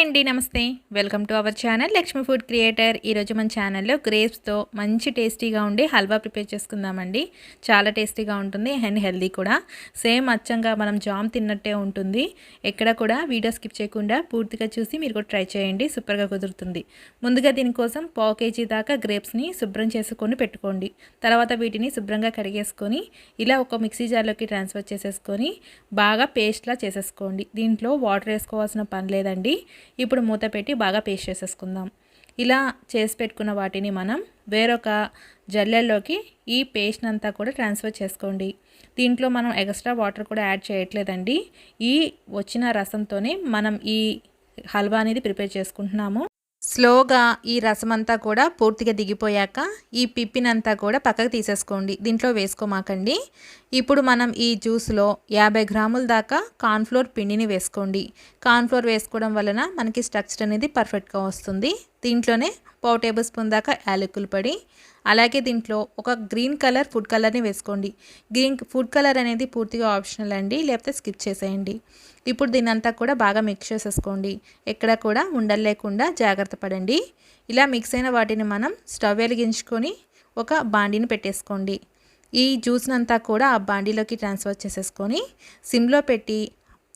Hi అండి నమస్తే. Welcome to our channel Lakshmi food creator. ఈరోజు మన ఛానల్లో గ్రేప్స్తో మంచి టేస్టీగా ఉండి హల్వా ప్రిపేర్ చేసుకుందామండి. చాలా టేస్టీగా ఉంటుంది అండ్ హెల్దీ కూడా. సేమ్ అచ్చంగా మనం జామ్ తిన్నట్టే ఉంటుంది. ఎక్కడ కూడా వీడియో స్కిప్ చేయకుండా పూర్తిగా చూసి మీరు కూడా ట్రై చేయండి. సూపర్గా కుదురుతుంది. ముందుగా దీనికోసం పావు కేజీ దాకా గ్రేప్స్ని శుభ్రం చేసుకొని పెట్టుకోండి. తర్వాత వీటిని శుభ్రంగా కడిగేసుకొని ఇలా ఒక మిక్సీ జార్లోకి ట్రాన్స్ఫర్ చేసేసుకొని బాగా పేస్ట్లా చేసేసుకోండి. దీంట్లో వాటర్ వేసుకోవాల్సిన పని లేదండి. ఇప్పుడు మూత పెట్టి బాగా పేస్ట్ చేసేసుకుందాం. ఇలా చేసి పెట్టుకున్న వాటిని మనం వేరొక జల్లెల్లోకి ఈ పేస్ట్ అంతా కూడా ట్రాన్స్ఫర్ చేసుకోండి. దీంట్లో మనం ఎక్స్ట్రా వాటర్ కూడా యాడ్ చేయట్లేదండి. ఈ వచ్చిన రసంతోనే మనం ఈ హల్వా అనేది ప్రిపేర్ చేసుకుంటున్నాము. స్లోగా ఈ రసం అంతా కూడా పూర్తిగా దిగిపోయాక ఈ పిప్పినంతా కూడా పక్కకు తీసేసుకోండి. దీంట్లో వేసుకోమాకండి. ఇప్పుడు మనం ఈ జ్యూస్లో యాభై గ్రాముల దాకా కార్న్ఫ్లోర్ పిండిని వేసుకోండి. కార్న్ఫ్లోర్ వేసుకోవడం వలన మనకి స్ట్రక్చర్ అనేది పర్ఫెక్ట్గా వస్తుంది. దీంట్లోనే పావు టేబుల్ స్పూన్ దాకా యాలకులు పడి అలాగే దీంట్లో ఒక గ్రీన్ కలర్ ఫుడ్ కలర్ని వేసుకోండి. గ్రీన్ ఫుడ్ కలర్ అనేది పూర్తిగా ఆప్షనల్ అండి లేకపోతే స్కిప్ చేసేయండి. ఇప్పుడు దీనంతా కూడా బాగా మిక్స్ చేసేసుకోండి. ఎక్కడ కూడా ఉండలు లేకుండా జాగ్రత్త పడండి. ఇలా మిక్స్ అయిన వాటిని మనం స్టవ్ వెలిగించుకొని ఒక బాండిని పెట్టేసుకోండి. ఈ జ్యూస్నంతా కూడా ఆ బాండీలోకి ట్రాన్స్ఫర్ చేసేసుకొని సిమ్లో పెట్టి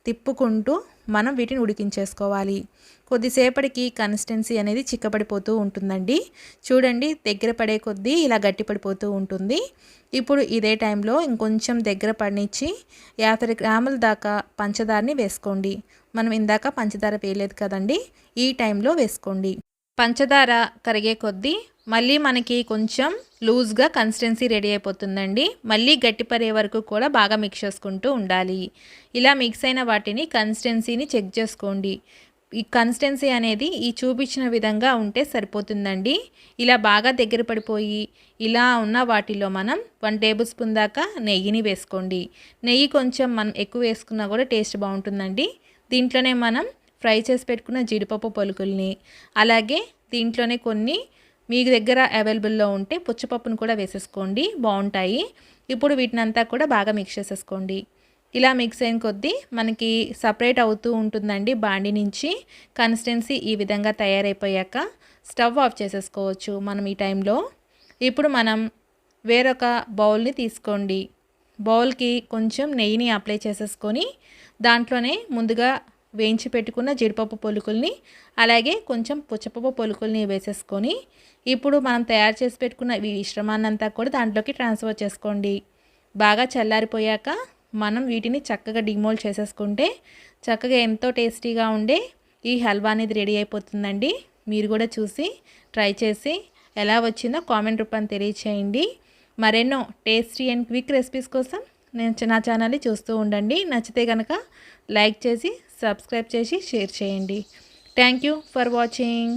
తిప్పుకుంటూ మనం వీటిని ఉడికించేసుకోవాలి. కొద్దిసేపటికి కన్సిస్టెన్సీ అనేది చిక్కబడిపోతూ ఉంటుందండి. చూడండి దగ్గర పడే కొద్దీ ఇలా గట్టిపడిపోతూ ఉంటుంది. ఇప్పుడు ఇదే టైంలో ఇంకొంచెం దగ్గర పడినిచ్చి యాభై గ్రాముల దాకా పంచదారని వేసుకోండి. మనం ఇందాక పంచదార వేయలేదు కదండి ఈ టైంలో వేసుకోండి. పంచదార కరిగే కొద్దీ మళ్ళీ మనకి కొంచెం లూజ్గా కన్సిస్టెన్సీ రెడీ అయిపోతుందండి. మళ్ళీ గట్టిపరే వరకు కూడా బాగా మిక్స్ చేసుకుంటూ ఉండాలి. ఇలా మిక్స్ అయిన వాటిని కన్సిస్టెన్సీని చెక్ చేసుకోండి. ఈ కన్సిస్టెన్సీ అనేది ఈ చూపించిన విధంగా ఉంటే సరిపోతుందండి. ఇలా బాగా దగ్గర పడిపోయి ఇలా ఉన్న వాటిలో మనం వన్ టేబుల్ స్పూన్ దాకా నెయ్యిని వేసుకోండి. నెయ్యి కొంచెం మనం ఎక్కువ వేసుకున్నా కూడా టేస్ట్ బాగుంటుందండి. దీంట్లోనే మనం ఫ్రై చేసి పెట్టుకున్న జీడిపప్పు పలుకుల్ని అలాగే దీంట్లోనే కొన్ని మీ దగ్గర అవైలబుల్లో ఉంటే పుచ్చపప్పును కూడా వేసేసుకోండి. బాగుంటాయి. ఇప్పుడు వీటినంతా కూడా బాగా మిక్స్ చేసేసుకోండి. ఇలా మిక్స్ అయిన కొద్దీ మనకి సపరేట్ అవుతూ ఉంటుందండి బాండి నుంచి. కన్సిస్టెన్సీ ఈ విధంగా తయారైపోయాక స్టవ్ ఆఫ్ చేసేసుకోవచ్చు మనం ఈ టైంలో. ఇప్పుడు మనం వేరొక బౌల్ని తీసుకోండి. బౌల్కి కొంచెం నెయ్యిని అప్లై చేసేసుకొని దాంట్లోనే ముందుగా వేయించి పెట్టుకున్న జీడిపప్పు పొలుకుల్ని అలాగే కొంచెం పుచ్చపప్పు పొలుకుల్ని వేసేసుకొని ఇప్పుడు మనం తయారు చేసి పెట్టుకున్న ఈ మిశ్రమాన్నంతా కూడా దాంట్లోకి ట్రాన్స్ఫర్ చేసుకోండి. బాగా చల్లారిపోయాక మనం వీటిని చక్కగా డిమోల్డ్ చేసేసుకుంటే చక్కగా ఎంతో టేస్టీగా ఉండే ఈ హల్వా అనేది రెడీ అయిపోతుందండి. మీరు కూడా చూసి ట్రై చేసి ఎలా వచ్చిందో కామెంట్ రూపాన్ని తెలియచేయండి. మరెన్నో టేస్టీ అండ్ క్విక్ రెసిపీస్ కోసం నేను నా ఛానల్ని చూస్తూ ఉండండి. నచ్చితే కనుక లైక్ చేసి సబ్స్క్రైబ్ చేసి షేర్ చేయండి. Thank you for watching